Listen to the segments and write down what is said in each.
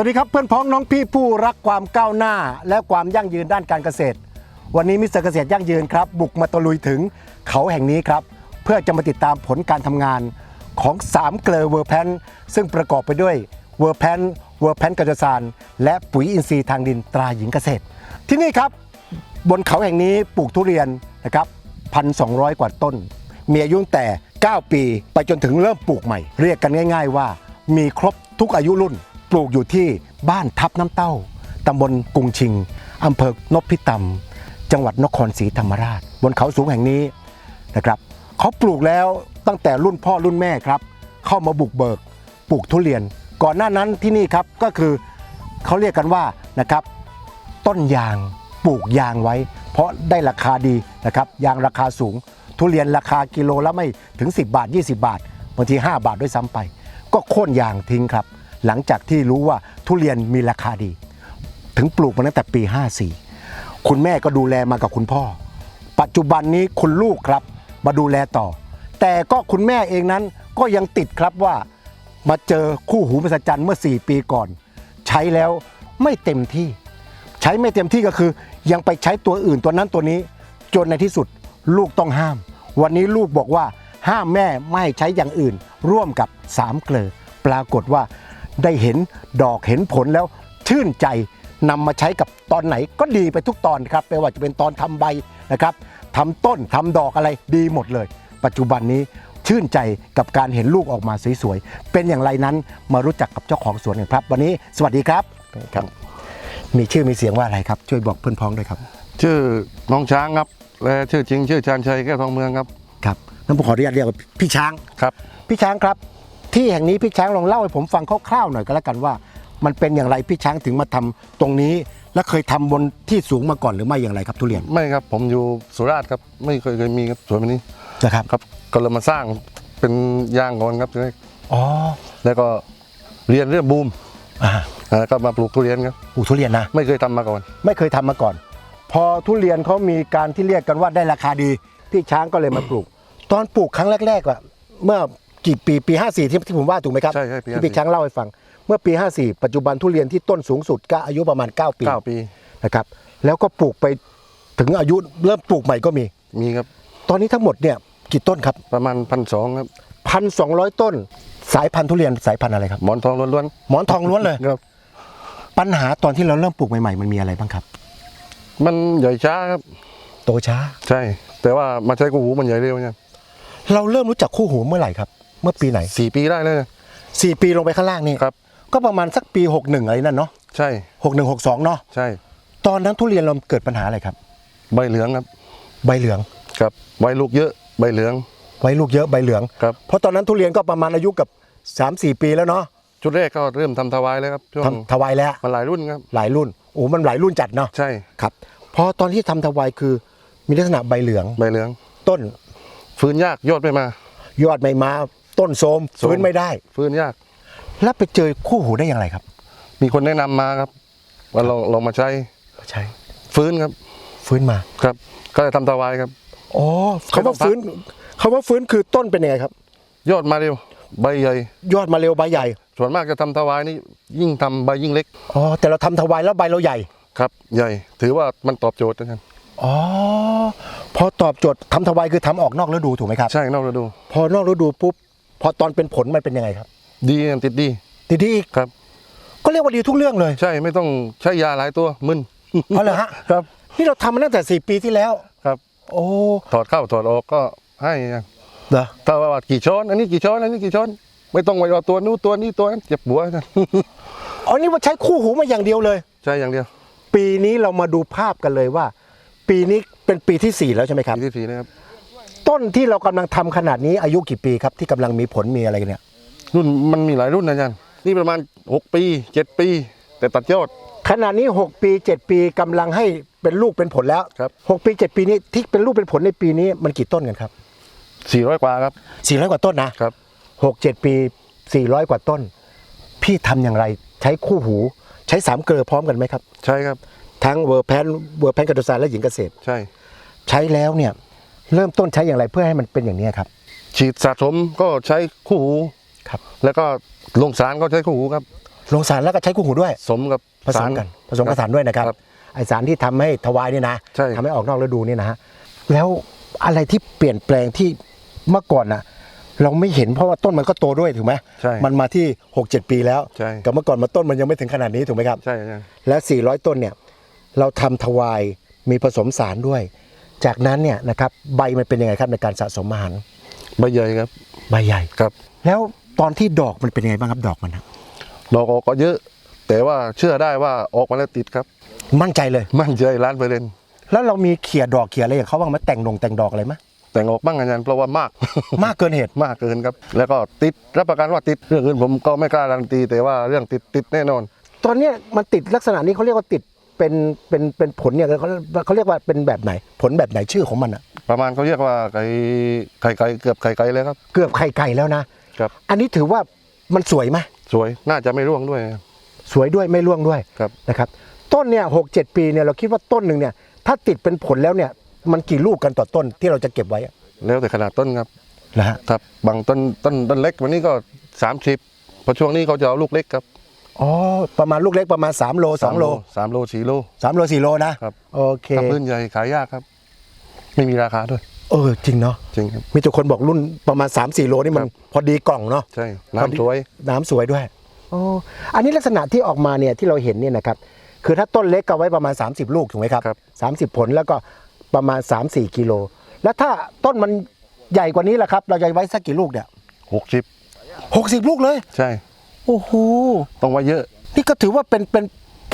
สวัสดีครับเพื่อนพ้องน้องพี่ผู้รักความก้าวหน้า และความยั่งยืนด้านการเกษตร วันนี้มิสเตอร์เกษตรยั่งยืนครับ บุกมาตะลุยถึงเขาแห่งนี้ครับ เพื่อจะมาติดตามผลการทำงานของ 3 เกลอเวอร์แพนซึ่งประกอบไปด้วยเวอร์แพนเวอร์แพนกัจจานและปุ๋ยอินทรีย์ทางดินตราหญิงเกษตร ที่นี่ครับบนเขาแห่งนี้ปลูกทุเรียนนะครับพันสองกว่าต้น มีอายุตั้งแต่ 9 ปี ไปจนถึงเริ่มปลูกใหม่ เรียกกันง่าย ๆ ว่ามีครบทุกอายุรุ่น ปลูกอยู่ที่บ้านทับน้ำเต้าตำบลกุงชิงอำเภอนพิตำจังหวัดนครศรีธรรมราช บนเขาสูงแห่งนี้นะครับเขาปลูกแล้วตั้งแต่รุ่นพ่อรุ่นแม่ครับ เข้ามาบุกเบิกปลูกทุเรียน ก่อนหน้านั้นที่นี่ครับก็คือเขาเรียกกันว่านะครับ ต้นยางปลูกยางไว้ เพราะได้ราคาดีนะครับยางราคาสูง ทุเรียนราคากิโลละไม่ถึง 10 บาท 20 บาทบางที 5 บาทด้วยซ้ำไป ก็โค่นยางทิ้งครับ หลังจากที่รู้ว่าทุเรียนมีราคาดี ถึงปลูกมาตั้งแต่ปี 54 คุณแม่ก็ดูแลมากับคุณพ่อ ปัจจุบันนี้คุณลูกครับมาดูแลต่อ แต่ก็คุณแม่เองนั้นก็ยังติดครับว่ามาเจอคู่หูมหัศจรรย์เมื่อ 4 ปีก่อน ใช้แล้วไม่เต็มที่ ใช้ไม่เต็มที่ก็คือ ยังไปใช้ตัวอื่นตัวนั้นตัวนี้ จนในที่สุดลูกต้องห้าม วันนี้ลูกบอกว่าห้ามแม่ไม่ใช้อย่างอื่น ร่วมกับสามเกลอปรากฏว่า ได้เห็นดอกเห็นผลแล้วชื่นใจนำมาใช้กับตอนไหนก็ดีไปทุกตอนครับไม่ว่าจะเป็นตอนทำใบนะครับทำต้นทำดอกอะไรดีหมดเลย ปัจจุบันนี้ชื่นใจกับการเห็นลูกออกมาสวยๆ เป็นอย่างไรนั้นมารู้จักกับเจ้าของสวนกันครับ วันนี้สวัสดีครับครับ มีชื่อมีเสียงว่าอะไรครับ ช่วยบอกเพื่อนพ้องด้วยครับ ชื่อน้องช้างครับ และชื่อจริง ชื่อชาญชัยแก้วทองเมืองครับ ครับนั้นผมขออนุญาตเรียกว่าพี่ช้างครับ พี่ช้างครับ ที่แห่งนี้พี่ช้างลองเล่าให้ผมฟังคร่าวๆหน่อยก็แล้วกันว่า มันเป็นอย่างไรพี่ช้างถึงมาทำตรงนี้ และเคยทำบนที่สูงมาก่อนหรือไม่อย่างไรครับทุเรียนไม่ครับผมอยู่สุราษฎร์ครับไม่เคยเคยมีครับสวนแบบนี้นะครับครับ ก็เลยมาสร้างเป็นยางก่อนครับอ๋อแล้วก็เรียนเรื่องบูมอ่าแล้วก็มาปลูกทุเรียนครับปลูกทุเรียนนะ ไม่เคยทำมาก่อน ไม่เคยทำมาก่อน พอทุเรียนเขามีการที่เรียกกันว่าได้ราคาดี พี่ช้างก็เลยมาปลูก ตอนปลูกครั้งแรกๆอะเมื่อ กี่ปีปี 54 ที่ที่ผมว่าถูกไหมครับใช่ใช่ปีที่พี่ช้างเล่าให้ฟัง เมื่อปี 54 ปัจจุบันทุเรียนที่ต้นสูงสุดก็อายุประมาณ 9 ปีเก้าปี นะครับ แล้วก็ปลูกไปถึงอายุเริ่มปลูกใหม่ก็มี มีครับตอนนี้ทั้งหมดเนี่ยกี่ต้นครับ ประมาณพันสองครับพันสองต้น สายพันธุ์ทุเรียนสายพันธุ์อะไรครับ หมอนทองล้วนหมอนทองล้วนเลย ๆครับ ปัญหาตอนที่เราเริ่มปลูกใหม่ๆ มันมีอะไรบ้างครับ มันใหญ่ช้าครับ โตช้า ใช่ แต่ว่ามาใช้กูหูมันใหญ่เร็วเนี่ย เราเริ่มรู้จักคู่หูเมื่อไหร่ครับ เมื่อปีไหนสี่ปีได้เลยนะสี่ปีลงไปข้างล่างนี่ครับ ก็ประมาณสักปี61อะไรนั่นเนาะใช่61 62เนาะใช่ ตอนนั้นทุเรียนเราเกิดปัญหาอะไรครับ ใบเหลืองครับ ใบเหลืองครับใบลูกเยอะใบเหลือง ไว้ลูกเยอะใบเหลือง ครับ เพราะตอนนั้นทุเรียนก็ประมาณอายุกับ3-4ปีแล้วเนาะชุดแรกก็เริ่มทำถวายเลยครับช่วงทำถวายแล้ว มันหลายรุ่นครับ หลายรุ่นโอ้มันหลายรุ่นจัดเนาะใช่ครับพอตอนที่ทำถวายคือมีลักษณะใบเหลือง ใบเหลือง ต้น ฟื้นยากยอดไม่มา ยอดไม่มา ต้นโทรมโทรม ฟื้นไม่ได้ ฟื้นยาก แล้วไปเจอคู่หูได้อย่างไรครับมีคนแนะนำมาครับ ว่าลองลองมาใช้ใช่ฟื้นครับฟื้นมาครับ ก็เลยทำถวายครับ อ๋อคำว่าไม่ต้องพักฟื้นคำว่าฟื้นคือต้นเป็นยังไงครับ ยอดมาเร็ว ใบใหญ่ ยอดมาเร็วใบใหญ่ส่วนมากจะทำถวายนี่ยิ่งทำใบยิ่งเล็กอ๋อแต่เราทำถวายแล้วใบเราใหญ่ครับ ใหญ่ ถือว่ามันตอบโจทย์นะครับอ๋อ พอตอบโจทย์ทำถวายคือทำออกนอกฤดูถูกไหมครับ ใช่นอกฤดู พอนอกฤดูปุ๊บพอตอนเป็นผลมันเป็นยังไงครับ ดีติดดีดีดีอีกครับ ก็เรียกว่าดีทุกเรื่องเลยใช่ไม่ต้องใช้ยาหลายตัวมึนเอาเลยฮะครับ นี่เราทำมาตั้งแต่สี่ปีที่แล้วครับ โอ้ถอดเข้าถอดออกก็ให้นะเหรอถ้าว่ากี่ช้อนอันนี้กี่ช้อนอันนี้กี่ช้อน ไม่ต้องไปเอาตัวนู้นตัวนี้ตัวนั้นเจ็บหัวนะอ๋อนี่ว่าใช้คู่หูมาอย่างเดียวเลย ใช่อย่างเดียว ปีนี้เรามาดูภาพกันเลยว่า ปีนี้เป็นปีที่สี่แล้วใช่ไหมครับ ปีที่สี่นะครับต้นที่เรากำลังทำขนาดนี้อายุกี่ปีครับที่กำลังมีผลมีอะไรกันเนี่ยรุ่นมันมีหลายรุ่นนะอาจารย์นี่ประมาณ 6 ปี 7 ปี แต่ตัดยอด ขนาดนี้ 6 ปี 7 ปีกำลังให้เป็นลูกเป็นผลแล้วครับ6ปี 7 ปีนี้ที่เป็นลูกเป็นผลในปีนี้มันกี่ต้นกันครับ400 กว่าครับ400กว่าต้นนะ ครับ6 7ปี400กว่าต้น พี่ทำอย่างไร ใช้คู่หู ใช้สามเกลือพร้อมกันไหมครับ ใช่ครับ ทั้งเวอร์แพนเวอร์แพนกัตซานและหญิงเกษตร ใช่ ใช้แล้วเนี่ยเริ่มต้นใช้อย่างไรเพื่อให้มันเป็นอย่างนี้ครับ ฉีดสะสมก็ใช้คู่หูครับ แล้วก็ลงสารก็ใช้คู่หูครับ ลงสารแล้วก็ใช้คู่หูด้วย สมกับผสมกันผสมกับสารด้วยนะครับครับไอสารที่ทำให้ทวายเนี่ยนะใช่ทำให้ออกนอกฤดูเนี่ยนะฮะแล้วอะไรที่เปลี่ยนแปลงที่เมื่อก่อนน่ะ เราไม่เห็นเพราะว่าต้นมันก็โตด้วยถูกไหมใช่มันมาที่ 6 7 ปีแล้วใช่กับเมื่อก่อนมาต้นมันยังไม่ถึงขนาดนี้ถูกไหมครับใช่อาจารย์และ400 ต้นเนี่ย เราทำทวายมีผสมสารด้วย จากนั้นเนี่ยนะครับใบมันเป็นยังไงครับในการสะสมอาหารใบใหญ่ครับใบใหญ่ครับ แล้วตอนที่ดอกมันเป็นยังไงบ้างครับดอกมันฮะดอกออกก็เยอะ แต่ว่าเชื่อได้ว่าออกมาแล้วติดครับ มั่นใจเลย มั่นใจล้านเปอร์เซ็นต์แล้วเรามีเขี่ยดอกเขี่ยอะไรอย่างเขาบ้างไหมแต่งดงแต่งดอกอะไรไหมแต่งออกบ้างอาจารย์เพราะว่ามาก มากเกินเหตุมากเกินครับ แล้วก็ติดรับประกันว่าติดเรื่องอื่นผมก็ไม่กล้าการันตีแต่ว่าเรื่องติดติดแน่นอน ตอนเนี้ยมันติดลักษณะนี้เขาเรียกว่าติด เป็นเป็นเป็นผลเนี่ยเขาเขาเรียกว่าเป็นแบบไหน ผลแบบไหนชื่อของมันอะ ประมาณเขาเรียกว่าไก่ไข่ไก่เกือบไข่ไก่เลยครับ เกือบไข่ไก่แล้วนะครับ อันนี้ถือว่ามันสวยไหมสวยน่าจะไม่ร่วงด้วย สวยด้วยไม่ร่วงด้วยครับ นะครับ ต้นเนี่ยหกเจ็ดปีเนี่ยเราคิดว่าต้นหนึ่งเนี่ย ถ้าติดเป็นผลแล้วเนี่ย มันกี่ลูกกันต่อต้นที่เราจะเก็บไว้อะแล้วแต่ขนาดต้นครับนะฮะครับบางต้นต้นต้นเล็กวันนี้ก็ 30พอช่วงนี้เขาจะเอาลูกเล็กครับ อ๋อประมาณลูกเล็กประมาณ 3 โล 2 โล สามโลสี่โล 3 โล 4 โลนะ ครับ โอเคถ้าพื้นใหญ่ขายยากครับ ไม่มีราคาด้วย เออ จริงเนาะจริงครับ มีทุกคนบอกรุ่นประมาณ 3-4 โลนี่มันครับ พอดีกล่องเนาะ ใช่น้ำสวย น้ำสวยด้วยโอ้อันนี้ลักษณะที่ออกมาเนี่ยที่เราเห็นเนี่ยนะครับ คือถ้าต้นเล็กก็ไว้ประมาณ 30 ลูกถูกไหมครับ ครับสามสิบผลแล้วก็ประมาณ 3-4 กิโล แล้วถ้าต้นมันใหญ่กว่านี้ล่ะครับ เราจะไว้สักกี่ลูกเนี่ยหกสิบหกสิบลูกเลย ใช่ โอ้โหต้องไว้เยอะ นี่ก็ถือว่าเป็นเป็น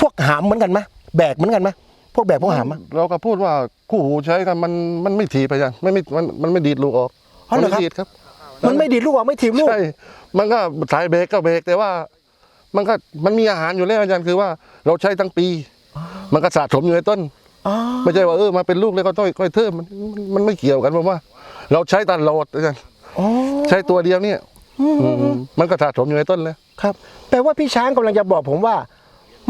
พวกหามเหมือนกันไหมแบกเหมือนกันไหมพวกแบกพวกหามไหมเราก็พูดว่าคู่หูใช้กันมันมันไม่ถีบไปยังไม่ไม่มันมันไม่ดีดลูกออกอ๋อเหรอมัครับ ไม่ดีดครับ มันไม่ดีดลูกออกไม่ถีบลูก ใช่ มันก็สายเบรกก็เบรกแต่ว่า มันก็มันมีอาหารอยู่แล้วอาจารย์คือว่าเราใช้ทั้งปี มันก็สะสมอยู่ในต้น อ๋อ ไม่ใช่ว่าเออมาเป็นลูกแล้วก็ต้องค่อยเทิมมันมันมันไม่เกี่ยวกันผมว่า เราใช้ตลอดอาจารย์อ๋อ ใช้ตัวเดียวเนี่ย อืมมันก็สะสมอยู่ในต้นเลยครับ แปลว่าพี่ช้างกำลังจะบอกผมว่า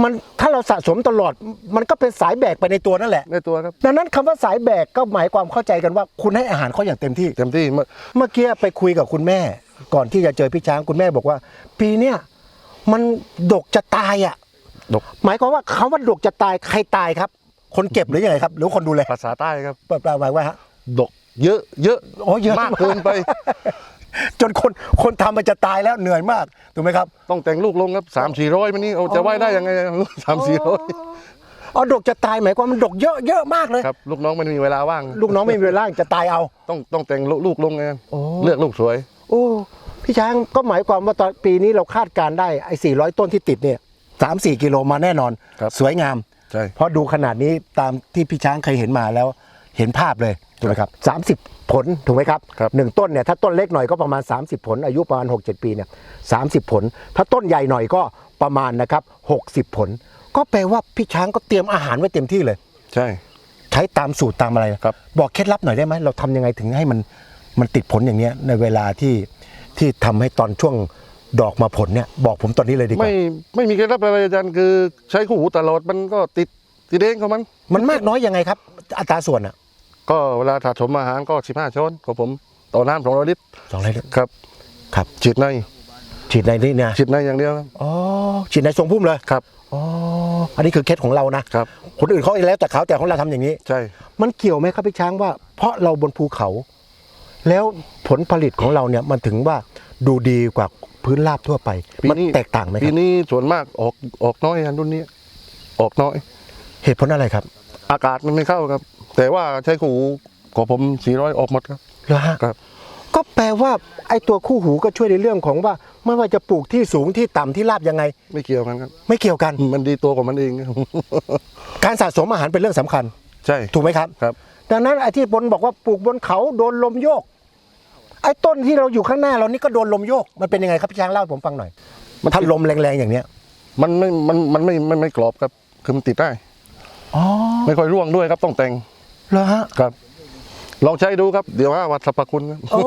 มันถ้าเราสะสมตลอด มันก็เป็นสายแบกไปในตัวนั่นแหละ ในตัวครับดังนั้นคำว่าสายแบกก็หมายความเข้าใจกันว่า คุณให้อาหารเขาอย่างเต็มที่ เต็มที่เมื่อเมื่อกี้ไปคุยกับคุณแม่ ก่อนที่จะเจอพี่ช้างคุณแม่บอกว่า ปีเนี้ยมันดกจะตายอะ ดกหมายความว่าคำว่าดกจะตายใครตายครับ คนเก็บหรือยังไงครับ หรือคนดูแลภาษาใต้ครับเปิดแปลไว้ว่าฮะ ดก เยอะเยอะโอ้เยอะ มากเกินไป จนคนคนทำมันจะตายแล้วเหนื่อยมากถูกไหมครับต้องแต่งลูกลงครับสามสี่ร้อยมันนี่เอาจะไหว้ได้ยังไงสามสี่ร้อยอ๋อดกจะตายหมายความมันดกเยอะเยอะมากเลย ครับลูกน้องมันมีเวลาว่าง ลูกน้องไม่มีเวลาจะตายเอา ต้องต้องแต่งลูกลงไงโอ้ เลือกลูกสวย โอ้พี่ช้างก็หมายความว่าตอนปีนี้เราคาดการณ์ได้ไอ้400 ต้นที่ติดเนี่ยสามสี่กิโลมาแน่นอน ครับ สวยงาม ใช่เพราะดูขนาดนี้ตามที่พี่ช้างเคยเห็นมาแล้ว เห็นภาพเลย ถูกไหมครับ30ผลถูกไหมครับครับหนึ่งต้นเนี่ยถ้าต้นเล็กหน่อยก็ประมาณ 30 ผล อายุประมาณ 6-7 ปีเนี่ยสาผล ถ้าต้นใหญ่หน่อยก็ประมาณนะครับ60 ผล ก็แปลว่าพี่ช้างก็เตรียมอาหารไว้เต็มที่เลย ใช่ ใช้ตามสูตรตามอะไรครับ บอกเคล็ดลับหน่อยได้ไหมเราทำยังไงถึงให้มันมันติดผลอย่างเนี้ยในเวลาที่ที่ทำให้ตอนช่วงดอกมาผลเนี่ยบอกผมตอนนี้เลยดีกว่าไม่ไม่มีเคล็ดลับอะไรอาจารย์คือใช้คู่หูตลอดมันก็ติดติดเองของมัน มันมากน้อยยังไงครับ อัตราส่วนอะ ก็เวลาถาสมอาหารก็สิบห้าช้อนของผมต่อน้ำสองร้อยลิตรสองร้อยลิตรครับครับฉีดในฉีดในนี่นะฉีดในอย่างเดียวครับอ๋อฉีดในทรงพุ่มเลยครับอ๋ออันนี้คือเคล็ดของเรานะครับคนอื่นเขาแล้วแต่เขาแต่ของเราทำอย่างนี้ ใช่ มันเกี่ยวไหมครับพี่ช้างว่า เพราะเราบนภูเขา แล้วผลผลิตของเราเนี่ยมันถึงว่าดูดีกว่าพื้นราบทั่วไปปีมันนี้แตกต่างไหมคปีรับนี้ส่วนมากออกออกน้อยอันรุ่นนี้ ออกน้อย เหตุผลอะไรครับ อากาศมันไม่เข้าครับ แต่ว่าใช้คู่หูของผมสี่ร้อยออกหมดครับเหรอฮะครับก็แปลว่าไอ้ตัวคู่หูก็ช่วยในเรื่องของว่า ไม่ว่าจะปลูกที่สูงที่ต่ำที่ราบยังไง ไม่เกี่ยวกันครับ ไม่เกี่ยวกัน มันดีตัวของมันเองการสะสมอาหารเป็นเรื่องสำคัญ ใช่ถูกไหมครับ ครับ ดังนั้นไอ้ที่บนบอกว่าปลูกบนเขาโดนลมโยก ไอ้ต้นที่เราอยู่ข้างหน้าเรานี่ก็โดนลมโยก มันเป็นยังไงครับพี่ช้างเล่าให้ผมฟังหน่อยมันถ้าลมแรงๆอย่างเนี้ยมันไม่มันมันไม่ไม่ไม่กรอบครับคือมันติดได้ อ๋อ ไม่ค่อยร่วงด้วยครับต้องแต่ง เหรอฮะครับ ลองใช้ดูครับ เดี๋ยวว่าวัดสรรพคุณครับ โอ้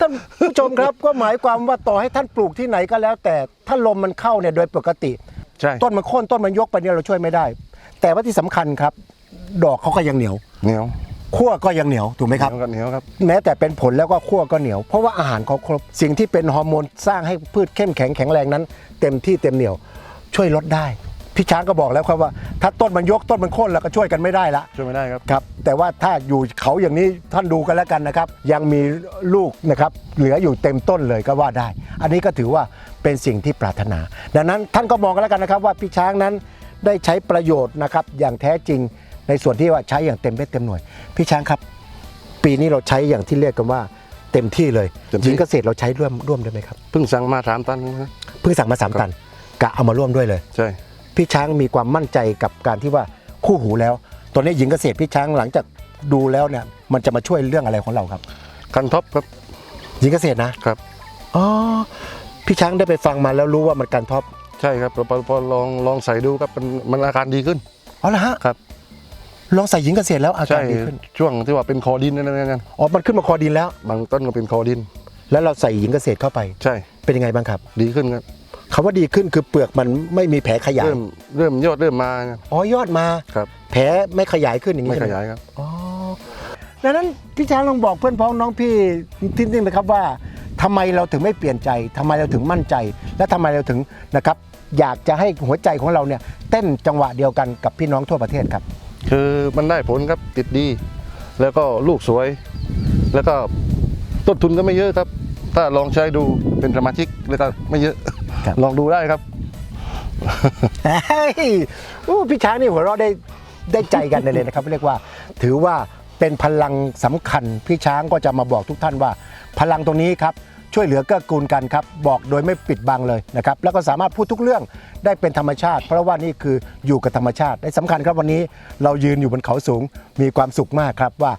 ท่านผู้ชมครับ ก็หมายความว่าต่อให้ท่านปลูกที่ไหนก็แล้ว แต่ถ้าลมมันเข้าเนี่ยโดยปกติ ใช่ ต้นมันโค่นต้นมันยกไปเนี่ยเราช่วยไม่ได้ แต่ว่าที่สำคัญครับ ดอกเขาก็ยังเหนียวเหนียวขั้วก็ยังเหนียวถูกไหมครับ เหนียวกันเหนียวครับ แม้แต่เป็นผลแล้วก็ขั้วก็เหนียว เพราะว่าอาหารเขาครบ สิ่งที่เป็นฮอร์โมนสร้างให้พืชเข้มแข็งแข็งแรงนั้น เต็มที่เต็มเหนียว ช่วยลดได้ พี่ช้างก็บอกแล้วครับว่า ถ้าต้นมันยกต้นมันโค่นแล้วก็ช่วยกันไม่ได้ละช่วยไม่ได้ครับ ครับ แต่ว่าถ้าอยู่เขาอย่างนี้ท่านดูกันแล้วกันนะครับ ยังมีลูกนะครับเหลืออยู่เต็มต้นเลยก็ว่าได้ อันนี้ก็ถือว่าเป็นสิ่งที่ปรารถนา ดังนั้นท่านก็มองกันแล้วกันนะครับ ว่าพี่ช้างนั้นได้ใช้ประโยชน์นะครับอย่างแท้จริงในส่วนที่ว่าใช้อย่างเต็มเม็ดเต็มหน่วย พี่ช้างครับ ปีนี้เราใช้อย่างที่เรียกกันว่าเต็มที่เลยเต็มที่ หญิงเกษตรเราใช้ร่วมร่วมด้วยไหมครับ เพิ่งสั่งมาสามตันนะเพิ่งสั่งมาสามตันกะเอามาร่วมด้วยเลย ใช่ พี่ช้างมีความมั่นใจกับการที่ว่าคู่หูแล้ว ตอนนี้หญิงเกษตรพี่ช้างหลังจากดูแล้วเนี่ยมันจะมาช่วยเรื่องอะไรของเราครับ กันท็อปครับหญิงเกษตรนะครับ อ๋อพี่ช้างได้ไปฟังมาแล้วรู้ว่ามันการท็อปใช่ครับพอพอพอลองลองใส่ดูครับมันมันอาการดีขึ้นอ๋อเหรอฮะครับ ลองใส่หญิงเกษตรแล้วอาการใช่ดีขึ้นช่วงที่ว่าเป็นคอดินนั่นนั่นอ๋อมันขึ้นมาคอดินแล้ว บางต้นก็เป็นคอดิน แล้วเราใส่หญิงเกษตรเข้าไป ใช่เป็นยังไงบ้างครับ ดีขึ้นครับ คาว่าดีขึ้นคือเปลือกมันไม่มีแผลขยายเริ่มเริ่มยอดเริ่มมาอ๋อยอดมาครับ แผลไม่ขยายขึ้นอย่างนี้ไม่ใช่ขไหมยายครับ อ๋อดังนั้นพี่ช้างลองบอกเพื่อนพ้องน้องพี่ทิ้งๆนะครับว่าทำไมเราถึงไม่เปลี่ยนใจทำไมเราถึงมั่นใจ และทำไมเราถึงนะครับ อยากจะให้หัวใจของเราเนี่ยเต้นจังหวะเดียวกันกับพี่น้องทั่วประเทศครับ คือมันได้ผลครับติดดี แล้วก็ลูกสวย แล้วก็ต้นทุนก็ไม่เยอะครับ ถ้าลองใช้ดูเป็นสมาชิกเลยก็ไม่เยอะ ครับ ลองดูได้ครับ เฮ้ยอู้พี่ช้างนี่หัวเราะได้ได้ใจกันเลยนะครับ เรียกว่า ถือว่าเป็นพลังสำคัญพี่ช้างก็จะมาบอกทุกท่านว่า พลังตรงนี้ครับ ช่วยเหลือเกื้อกูลกันครับ บอกโดยไม่ปิดบังเลยนะครับ แล้วก็สามารถพูดทุกเรื่องได้เป็นธรรมชาติ เพราะว่านี่คืออยู่กับธรรมชาติและสำคัญครับวันนี้เรายืนอยู่บนเขาสูงมีความสุขมากครับว่า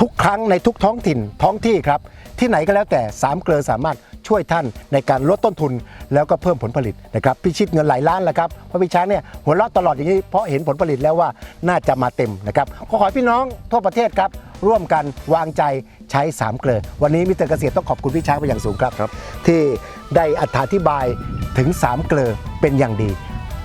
ทุกครั้งในทุกท้องถิ่นท้องที่ครับ ที่ไหนก็แล้วแต่สามเกลือสามารถช่วยท่านในการลดต้นทุนแล้วก็เพิ่มผลผลิตนะครับพิชิตเงินหลายล้านแล้วครับเพราะพี่ช้างเนี่ยหัวเราะตลอดอย่างนี้เพราะเห็นผลผลิตแล้วว่าน่าจะมาเต็มนะครับก็ขอให้พี่น้องทั่วประเทศครับ ร่วมกันวางใจใช้สามเกลือ วันนี้มิสเตอร์เกษตรต้องขอบคุณพี่ช้างเป็นอย่างสูงครับครับที่ได้อธิบายถึงสามเกลือเป็นอย่างดี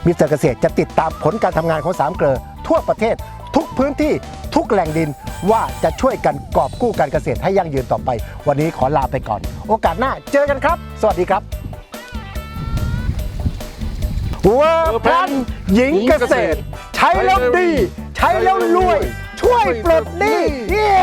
มิสเตอร์เกษตรจะติดตามผลการทำงานของสามเกลอทั่วประเทศ ทุกพื้นที่ทุกแหล่งดินว่าจะช่วยกันกอบกู้การเกษตรให้ยั่งยืนต่อไป วันนี้ขอลาไปก่อน โอกาสหน้าเจอกันครับ สวัสดีครับเวอร์แพนหญิงเกษตร ใช้แล้วดี ใช้แล้วรวย ช่วยปลดหนี้เย้